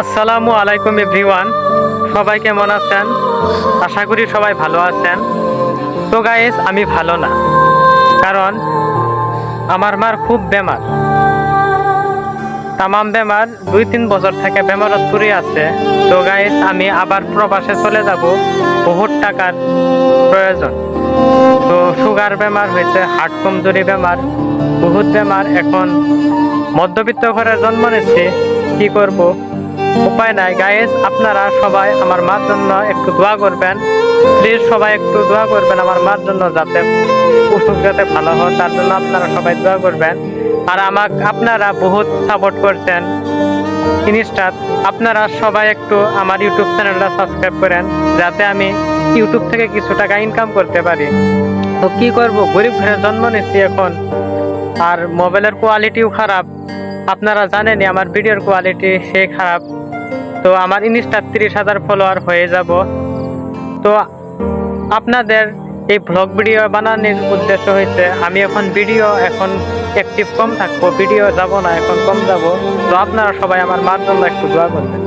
আসসালামু আলাইকুম এভরিওয়ান। সবাই কেমন আছেন? আশা করি সবাই ভালো আছেন। তো গাইস আমি ভালো না। কারণ আমার মার খুব বেমার। তামাম বেমার দুই তিন বছর থেকে বেমারত পড়ে আছে। তো গাইস আমি আবার প্রবাসে চলে যাব। বহুত টাকার প্রয়োজন। তো সুগার বেমার হয়েছে হার্ট কমজোরি বেমার, বহুত বেমার। এখন মধ্যবিত্ত ঘরে জন্ম নিচ্ছি। কি করব? উপায় নাই। গাইস আপনারা সবাই আমার মার জন্য একটু দোয়া করবেন। প্লিজ সবাই একটু দোয়া করবেন আমার মার জন্য যাতে অসুখ যাতে ভালো হয়, তার জন্য আপনারা সবাই দোয়া করবেন। আর আমাকে, আপনারা বহুত সাপোর্ট করছেন। ইনস্টাত আপনারা সবাই একটু আমার ইউটিউব চ্যানেলটা সাবস্ক্রাইব করেন, যাতে আমি ইউটিউব থেকে কিছু টাকা ইনকাম করতে পারি। তো কি করব? গরিব ঘরে জন্ম নিচ্ছি এখন। আর মোবাইলের কোয়ালিটিও খারাপ। আপনারা জানেনই আমার ভিডিওর কোয়ালিটি সেই খারাপ। তো আমার ইনস্টার তিরিশ হাজার ফলোয়ার হয়ে যাব। তো আপনাদের এই ভ্লগ ভিডিও বানানোর উদ্দেশ্য হয়েছে আমি এখন ভিডিও এখন অ্যাক্টিভ কম থাকব ভিডিও যাব না, এখন কম যাব। তো আপনারা সবাই আমার মার জন্য একটু দোয়া করবেন।